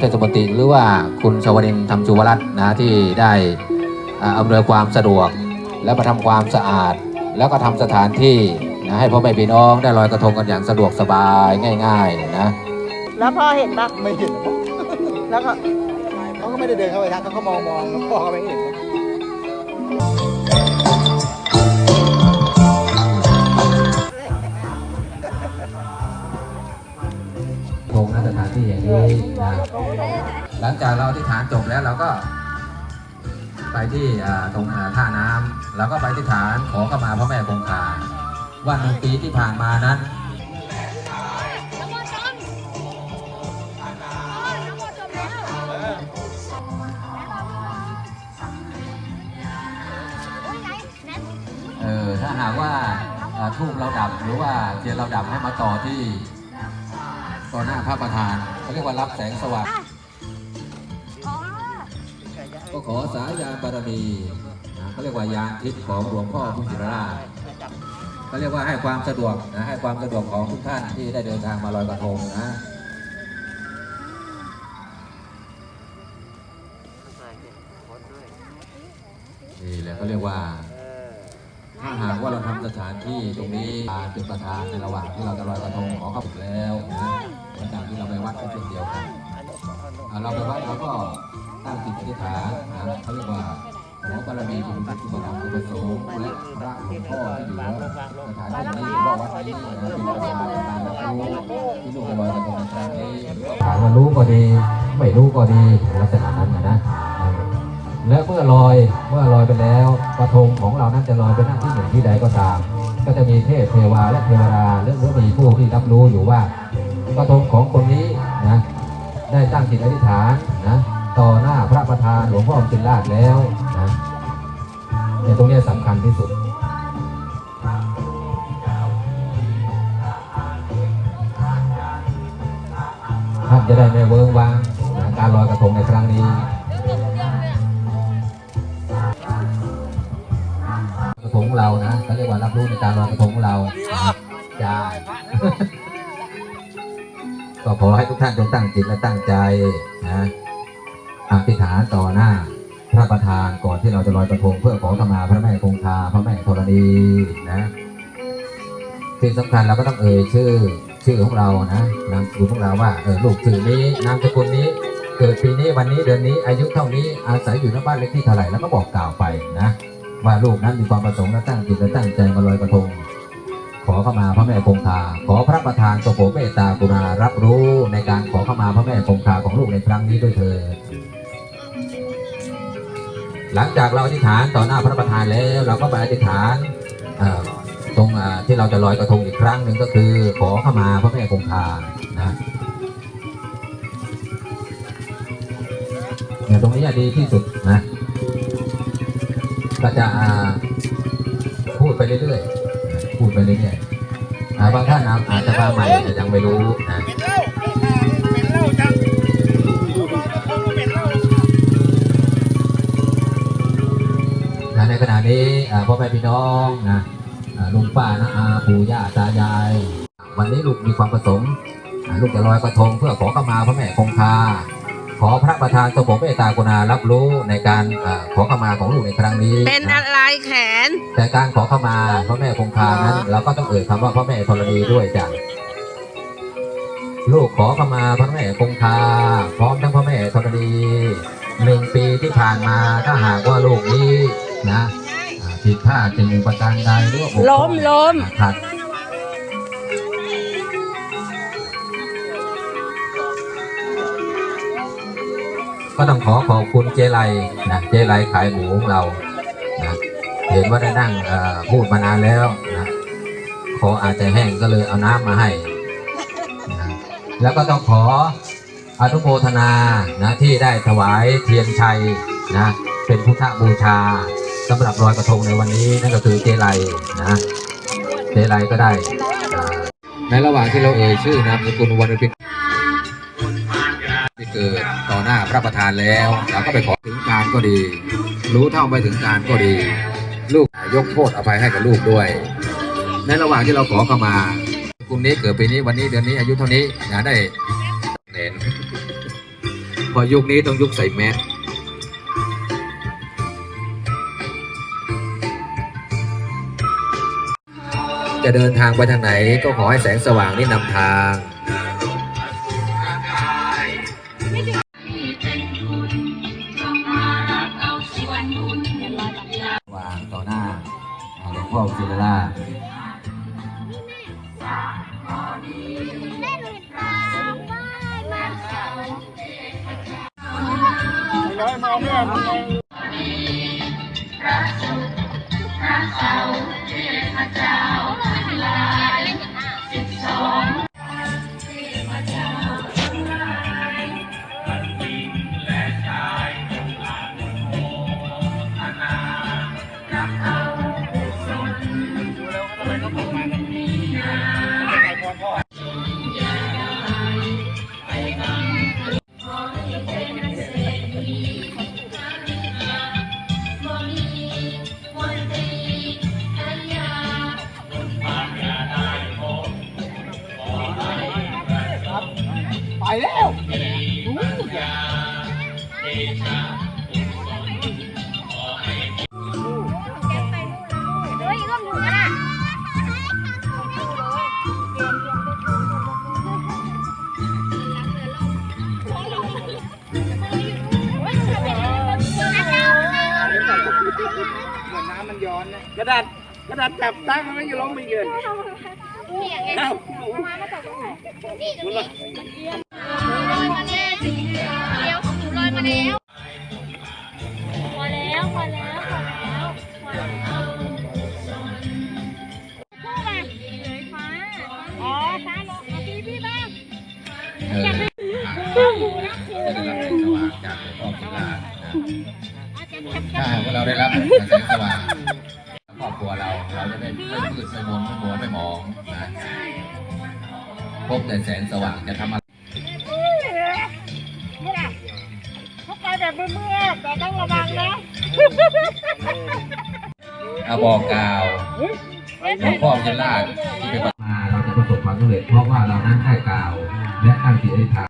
เทศมนตรีหรือว่าคุณชวรินทร์ธรรมจุวรัตน์นะที่ได้อ่าอำนวยความสะดวก และมาทำความสะอาด แล้วก็ทำสถานที่นะให้พ่อแม่พี่น้องได้ลอยกระทงกันอย่างสะดวกสบายง่าย ๆนะ แล้วพ่อเห็นปะไม่เห็นแล้วก็เขาก็ไม่ได้เดินเข้าไปทักเขาก็มองมองแล้วพ่อก็ไม่เห็น ทงณสถานที่อย่างนี้นะหลังจากเราอธิษฐานจบแล้วเราก็ไปที่ตรงท่าน้ำเราก็ไปอธิษฐานขอเข้ามาพระแม่คงคาวันหนึ่งปีที่ผ่านมานั้นเออถ้าหากว่าอ่าทูบเราดับหรือว่าเทียนเราดับให้มาต่อที่ ต่อหน้าพระประธานเขาเรียกว่ารับแสงสว่างก็ขอสายานบารมีนะเขาเรียกว่ายานทิพย์ของหลวงพ่อพุทธราชเขาเรียกว่าให้ความสะดวกนะให้ความสะดวกของทุกท่านที่ได้เดินทางมาลอยกระทงนะนี่แหละเขาเรียกว่าถ้าหากว่าเราทำสถานที่ตรงนี้เป็นประธานในระหว่างที่เราจะลอยกระทงขอเข้าถึงแล้วนะเหมือน จากที่เราไปวัดก็เช่นเดียวกันเราไปวัดเราก็ตั้งจิตอธิษฐานนะเขาเรียกว่าขอบารมีคุณพระคุณธรรมคุณประสงค์และพระหลวงพ่อที่อยู่แล้วสถานที่นี้หรือว่าวัดนี้นะเป็นประธานการรู้ที่ลูกลอยกระทงในครั้งนี้ถามว่รู้ก็ดี ไม่รู้ก็ดีลักษณะนั้นนะและเมื่อลอยเมื่อลอยไปแล้วกระทงของเรานั้นจะลอยไปนั่งที่หนึ่งที่ใดก็ตาม ก็จะมีเทพเทวาและเทวดาหรือหรือมีผู้ที่รับรู้อยู่ว่า ระทงของคนนี้นะได้ตั้งจิตอธิษฐานนะต่อหน้าพระประธานหลวงพ่ออมจินราชแล้วนะเนี่ตรงนี้สำคัญที่สุดท่านจะได้ไม่เวิ้งว้างนะการลอยกระทงในครั้งนี้กระทงของเรานะเขาเรียกว่ารับรู้ในการลอยกระทงของเราจ้า ขอให้ทุกท่านจงตั้งจิตและตั้งใจนะอธิษฐานต่อหน้าพระประธานก่อนที่เราจะลอยกระทงเพื่อขอขมาพระแม่คงคาพระแม่ธรณีนะสิ่งสำคัญเราก็ต้องเอ่ยชื่อชื่อของเรานะนามสกุลของเราว่าเออลูกชื่อนี้นามสกุลนี้เกิดปีนี้วันนี้เดือนนี้อายุเท่านี้อาศัยอยู่ในบ้านเลขที่เท่าไหร่แล้วก็บอกกล่าวไปนะว่าลูกนั้นมีความประสงค์และตั้งจิตและตั้งใจมาลอยกระทง ขอเข้ามาพระแม่คงคาขอพระประธานทรงโปรเมตตากรุณารับรู้ในการขอเข้ามาพระแม่คงคาของลูกในครั้งนี้ด้วยเถิดหลังจากเราอธิษฐานต่อหน้าพระประธานแล้วเราก็ไปอธิษฐานตรงที่เราจะลอยกระทงอีกครั้งหนึ่งก็คือ ขอเข้ามาพระแม่คงคานะเนี่ยตรงนี้ดีที่สุดนะก็จะพูดไปเรื่อยๆ พูดไปเรื่อยๆอ่าบางท่านอาจจะมาใหม่อาจจะยังไม่รู้นะในขณะนี้พ่อแม่พี่น้องนะลุงป้านะอาปู่ย่าตายาย วันนี้ลูกมีความประสงค์ลูกจะลอยกระทงเพื่อขอเข้ามาพระแม่คงคา ขอพระประธานทรงโปรดเมตตากรุณารับรู้ในการอ่าขอเข้ามาของลูกในครั้งนี้เป็นนะอะไรแขน แต่การขอเข้ามาพระแม่คงคานั้นเราก็ต้องเอ่ยคำว่าพระแม่ธรณีด้วยจ้ะลูกขอเข้ามาพระแม่คงคาพร้อมทั้งพระแม่ธรณีหนึ่งปีที่ผ่านมาถ้าหากว่าลูกนี้นะอ่าผิดพลาดจึงประการใดหรือว่าบกพร่องล้มล้มขัด ก็ต้องขอขอบคุณเจไลนะเจไลขายหมูของเรานะเห็นว่าได้นั่งพูดมานานแล้วนะขออาจจะแห้งก็เลยเอาน้ำมาให้นะแล้วก็ต้องขออนุโมทนานะที่ได้ถวายเทียนชัยนะเป็นพุทธบูชาสำหรับลอยกระทงในวันนี้นั่นก็คือเจไลนะเจไลก็ได้ ในระหว่างที่เราเอ่ยชื่อนามสกุลวันพิษ ที่เกิดต่อหน้าพระประธานแล้วเราก็ไปขอถึงการก็ดี รู้เท่าไม่ถึงการก็ดี ลูกยกโทษอภัยให้กับลูกด้วย ในระหว่างที่เราขอเข้ามากลุ่มนี้เกิดปีนี้วันนี้เดือนนี้อายุเท่านี้นะได้เห็นพอยุคนี้ต้องยุคใส่แมสจะเดินทางไปทางไหนก็ขอให้แสงสว่างนี่นำทาง หลวงพ่อศิลาร้อยมองไม่อ น้ำมันย้อนนะกระดาษกระดาษจับตั้งมันไม่อยู่ลงไม่เกินเอ้าเอ้ามามาจากตรงไหนนี่ตรงนี้ลอยมาแล้วเดี๋ยวของหนูลอยมาแล้วพอแล้วพอแล้วพอแล้วพอแล้วพูดมาเลยฟ้าอ๋อฟ้าลงเอาพี่พี่บ้างเอออยากให้จะได้รับแสงสว่างจากหลวงพ่อศิลา ถ้าหากว่าเราได้รับแสงสว่างครอบครัวเราเราจะได้ไม่มืดไม่มนไม่มัวไม่หมองนะพบแต่แสงสว่างจะทำอะไรเขาไปแบบเมื่อแต่ต้องระวังนะอาบอกกล่าวหลวงพ่อจะลาที่เป็นมาเราจะประสบความสำเร็จเพราะว่าเรานั้นได้กล่าว และตั้งจิตอธิษฐาน